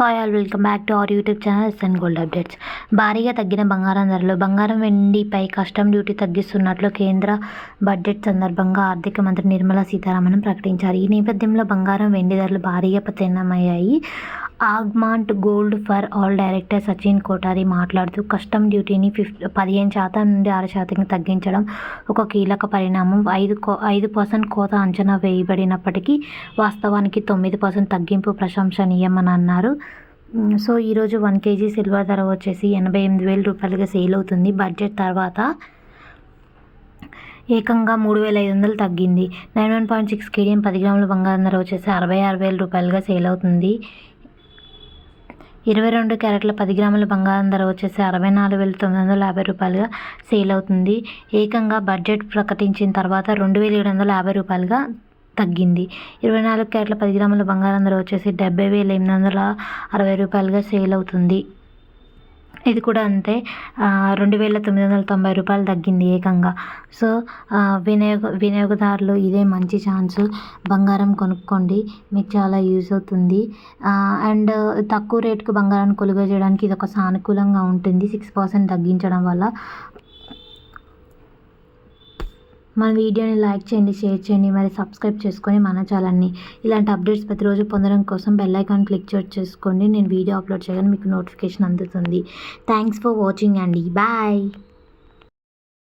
Hi all welcome back to our YouTube channel SN gold updates. భారీగా తగ్గిన బంగారం ధరలు. బంగారం వెండిపై కస్టమ్ డ్యూటీ తగ్గిస్తున్నట్లు కేంద్ర బడ్జెట్ సందర్భంగా ఆర్థిక మంత్రి నిర్మలా సీతారామన్ ప్రకటించారు. ఈ నేపథ్యంలో బంగారం వెండి ధరలు భారీగా పతనమయ్యాయి Augmont gold for all director Sachin Kothari మాట్లాడుతూ కస్టమ్ డ్యూటీని ఫిఫ్ పదిహేను శాతం నుండి ఆరు శాతం తగ్గించడం ఒక కీలక పరిణామం. ఐదు కో ఐదు పర్సెంట్ కోత అంచనా వేయబడినప్పటికీ వాస్తవానికి తొమ్మిది పర్సెంట్ తగ్గింపు ప్రశంసనీయమని అన్నారు సో ఈరోజు వన్ కేజీ సిల్వర్ ధర వచ్చేసి ఎనభై ఎనిమిది వేల రూపాయలుగా సేల్ అవుతుంది. బడ్జెట్ తర్వాత ఏకంగా మూడు వేల ఐదు వందలు తగ్గింది. Nine one point six KDM పది గ్రాముల బంగారం ధర వచ్చేసి అరవై ఆరు వేల రూపాయలుగా సేల్ అవుతుంది. ఇరవై రెండు క్యారెట్ల పది గ్రాముల బంగారం ధర వచ్చేసి అరవై నాలుగు వేల తొమ్మిది వందల యాభై రూపాయలుగా సేల్ అవుతుంది. ఏకంగా బడ్జెట్ ప్రకటించిన తర్వాత రెండు వేల ఏడు వందల యాభై రూపాయలుగా తగ్గింది. ఇరవై నాలుగు క్యారెట్ల పది గ్రాముల బంగారం ధర వచ్చేసి డెబ్బై వేల ఎనిమిది వందల అరవై రూపాయలుగా సేల్ అవుతుంది. ఇది కూడా అంతే. రెండు వేల తొమ్మిది వందల తొంభై రూపాయలు తగ్గింది ఏకంగా. సో వినియోగ వినియోగదారులు ఇదే మంచి ఛాన్స్. బంగారం కొనుక్కోండి. మీకు చాలా యూజ్ అవుతుంది. అండ్ తక్కువ రేటుకు బంగారాన్ని కొనుగోలు చేయడానికి ఇది ఒక సానుకూలంగా ఉంటుంది. సిక్స్ పర్సెంట్ తగ్గించడం వల్ల మన వీడియోని లైక్ చేయండి షేర్ చేయండి మరి సబ్స్క్రైబ్ చేసుకొని మన ఛానల్ని. ఇలాంటి అప్డేట్స్ ప్రతిరోజు పొందడం కోసం బెల్ ఐకాన్ క్లిక్ చేసుకోండి. నేను వీడియో అప్లోడ్ చేయగానే మీకు నోటిఫికేషన్ అందుతుంది. థ్యాంక్స్ ఫర్ వాచింగ్ అండి. బాయ్.